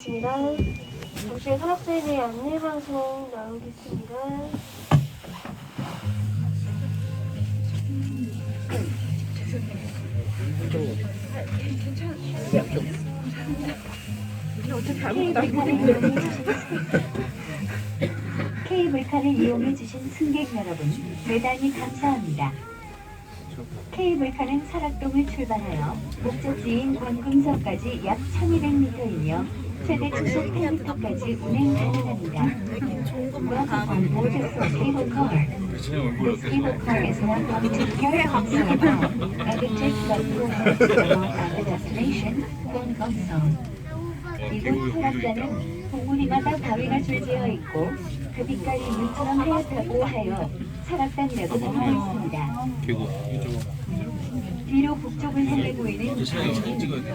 있습니다. 후 산악회에 대해 안내 방송 나오겠습니다. 케이블카를 이용해 주신 승객 여러분, 대단히 감사합니다. 케이블카는 설악동을 출발하여 목적지인 권금성까지 약 1200m이며 최대 초속 8m까지 운행 가능합니다. Welcome on board the Soul Cable Car. This cable car is now going to Gyeonggi and it takes up to at the destination, 권금성. 이곳 설악산은 동물이마다 바위가 줄지어 있고 그 빛깔이 물처럼 하얗다고 하여 불리고 있습니다. 뒤로 북쪽을 향해 보이 는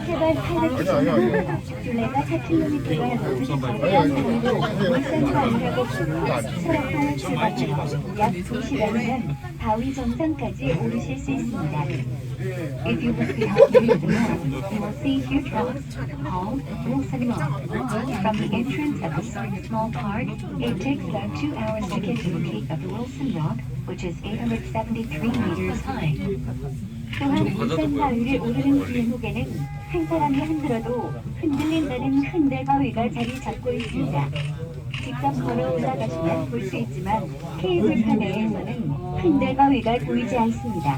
해발 800km, 둘레가 4km가 넘는 거대한 물산바위라고 부르며 설악산을 출발하여 약 2시간이면 바위 정상까지 오르실 수 있습니다. If you look behind you to the north, you will see huge rocks called Wilson Rock. From the entrance of the Sword Small Park, it takes about two hours to get to the peak of Wilson Rock, which is 873 meters high. 또한 울산 바위를 오르는 길목에는 한 사람이 흔들어도 흔들린다는 흔들 바위가 자리 잡고 있습니다. 직접 걸어 올라가시면 볼 수 있지만 케이블카 내에서는 흔들 바위가 보이지 않습니다.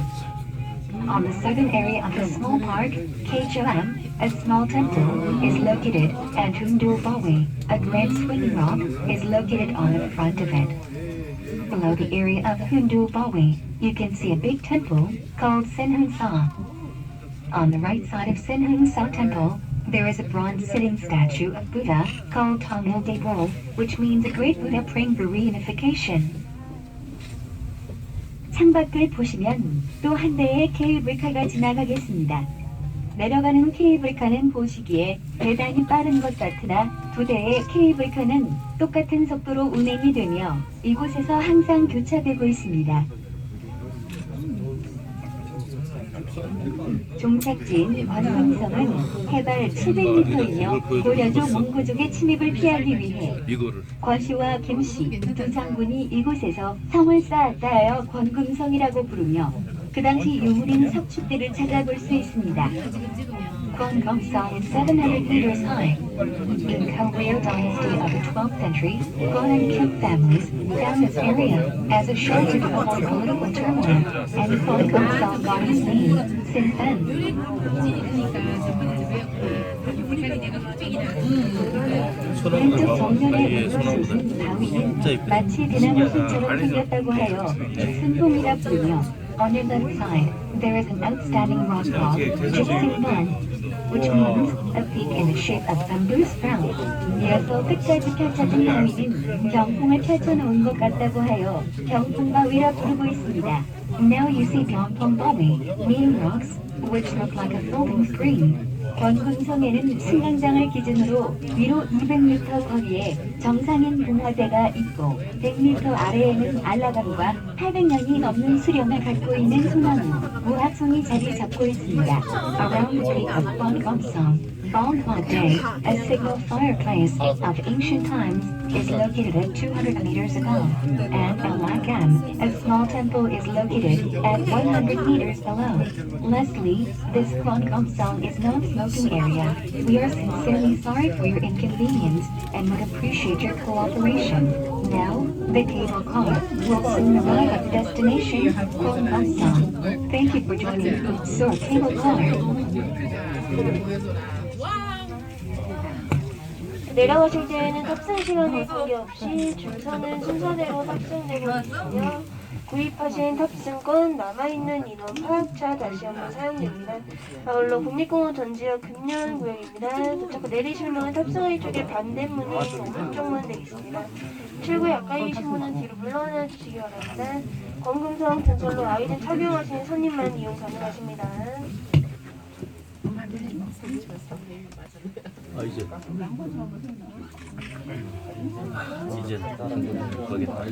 On the southern area of the small park, KHOM, a small temple is located, and Hundul Bawi, a grand swinging rock, is located on the front of it. Below the area of Hundul Bawi, you can see a big temple called Senhung Sa. On the right side of Senhung Sa Temple, there is a bronze sitting statue of Buddha called Tongil Debo, which means a great Buddha praying for reunification. 창밖을 보시면 또 한 대의 케이블카가 지나가겠습니다. 내려가는 케이블카는 보시기에 대단히 빠른 것 같으나 두 대의 케이블카는 똑같은 속도로 운행이 되며 이곳에서 항상 교차되고 있습니다. 종착지인 관음성은 해발 700m이며 고려족 몽고족의 침입을 피하기 위해 과시와 김씨 두 장군이 이곳에서 성을 쌓았다 하여 권금성이라고 부르며 그 당시 유물인 석축대를 찾아볼 수 있습니다. Gyeonggang-song is 700 meters high. In Goryeo dynasty of the 12th century, and Kyuk families found this area as a shelter to avoid political turmoil, and Gyeonggang-song got its name since then. 왼쪽 정면에 우러서는 바위는 마치 대나무 숲처럼 생겼다고 하여 죽순봉이라 부르며 On the left side, there is an outstanding rock called Juksunman, which means a peak in the shape of bamboo sprout. 이어서 끝까지 펼쳐진 바위는 병풍을 펼쳐놓은 것 같다고 하여 병풍바위라 부르고 있습니다. Now you see 병풍 바위, meaning rocks, which look like a floating screen. 권군성에는 승강장을 기준으로 위로 200m 거리에 정상인 봉화대가 있고 100m 아래에는 안라감과 800년이 넘는 수령을 갖고 있는 소나무, 무합송이 자리 잡고 있습니다. Around the peak of Bonggomsong, Bonghwaday, a signal fireplace of ancient times, is located at 200 meters above, and Alakam, a small temple, is located at 100 meters below. Lastly, this Bonggomsong is not smoking area. We are sincerely sorry for your inconvenience and would appreciate your cooperation. Now, the cable car will soon arrive at the destination, Bonggomsong. Thank you for joining Seoul Cable Car. 내려가실 때에는 탑승 시간에 관계없이 줄 서는 순서대로 탑승되고 있으며 구입하신 탑승권 남아있는 인원 파악차 다시 한번 사용됩니다. 아울러 국립공원 전지역 금년 구역입니다. 도착 후 내리실 문은 탑승할 쪽에 반대문이 오른쪽 문 되겠습니다. 출구에 가까이 계신 분은 뒤로 물러나 주시기 바랍니다. 권금성 등설로 아이들 착용하시는 손님만 이용 가능하십니다. 이제 이제 가겠다.